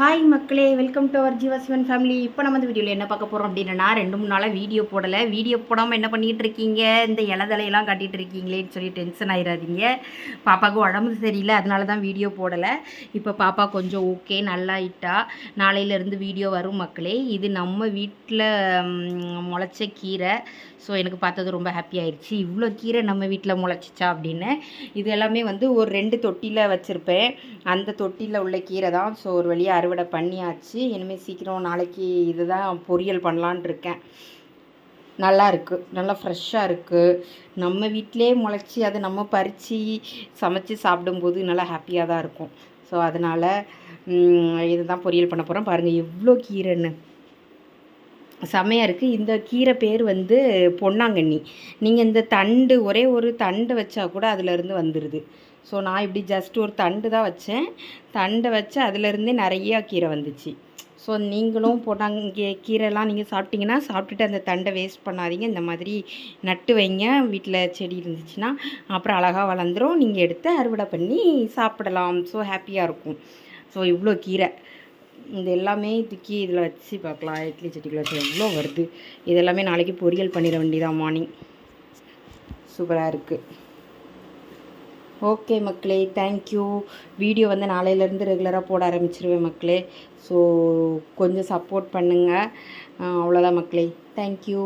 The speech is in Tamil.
ஹாய் மக்களே. Welcome to our Jeevasivan family இப்போ நம்ம இந்த வீடியோவில் என்ன பார்க்க போகிறோம் அப்படின்னா ரெண்டு மூணு நாளாக வீடியோ போடலை. வீடியோ போடாமல் என்ன பண்ணிகிட்டு இருக்கீங்க? இந்த இலதலையெல்லாம் கட்டிகிட்டு இருக்கீங்களேன்னு சொல்லி டென்ஷன் ஆயிடாதீங்க பாப்பாவுக்கு உடம்பு சரியில்லை அதனால தான் வீடியோ போடலை. இப்போ பாப்பா கொஞ்சம் ஓகே நல்லாயிட்டா நாளையிலேருந்து வீடியோ வரும் மக்களே. இது நம்ம வீட்டில் முளைச்ச கீரை. ஸோ எனக்கு பார்த்தது ரொம்ப ஹாப்பி ஆயிடுச்சு இவ்வளோ கீரை நம்ம வீட்டில் முளைச்சிச்சா அப்படின்னு. இது எல்லாமே வந்து ஒரு ரெண்டு தொட்டியில் வச்சுருப்பேன். அந்த தொட்டியில் உள்ள கீரை தான் ஸோ ஒரு வழியாக அறுவடை பண்ணியாச்சு. இனிமேல் சீக்கிரம் நாளைக்கு இதுதான் பொரியல் பண்ணலான் இருக்கேன். நல்லா இருக்குது நல்லா ஃப்ரெஷ்ஷாக இருக்குது நம்ம வீட்டிலே முளைச்சி அதை நம்ம பறித்து சமைச்சு சாப்பிடும்போது நல்லா ஹாப்பியாக தான் இருக்கும். ஸோ அதனால் இதுதான் பொரியல் பண்ண போகிறோம் பாருங்கள் எவ்வளோ கீரைன்னு. செமையாக இருக்குது இந்த கீரை பேர் வந்து பொன்னாங்கண்ணி. நீங்கள் இந்த தண்டு ஒரே ஒரு தண்டு வச்சா கூட அதிலருந்து வந்துடுது ஸோ நான் இப்படி ஜஸ்ட் ஒரு தண்டு தான் வச்சேன். தண்டை வச்சு அதுலேருந்தே நிறையா கீரை வந்துச்சு. ஸோ நீங்களும் பொன்னாங்க கீரைலாம் நீங்கள் சாப்பிட்டிங்கன்னா சாப்பிட்டுட்டு அந்த தண்டை வேஸ்ட் பண்ணாதீங்க. இந்த மாதிரி நட்டு வைங்க. வீட்டில் செடி இருந்துச்சுன்னா அப்புறம் அழகாக வளர்ந்துடும் நீங்கள் எடுத்து அறுவடை பண்ணி சாப்பிடலாம். ஸோ ஹாப்பியாக இருக்கும். ஸோ இவ்வளோ கீரை. இது எல்லாமே தூக்கி இதில் வச்சு பார்க்கலாம். இட்லி சட்டிக்குள்ள வச்சு எவ்வளோ வருது. இது எல்லாமே நாளைக்கு பொரியல் பண்ணிட வேண்டியதான் மார்னிங் சூப்பராக இருக்குது ஓகே மக்களே தேங்க்யூ வீடியோ வந்து நாளையிலேருந்து ரெகுலராக போட ஆரம்பிச்சிருவேன் மக்களே. ஸோ கொஞ்சம் சப்போர்ட் பண்ணுங்கள் அவ்வளோதான் மக்களே. தேங்க்யூ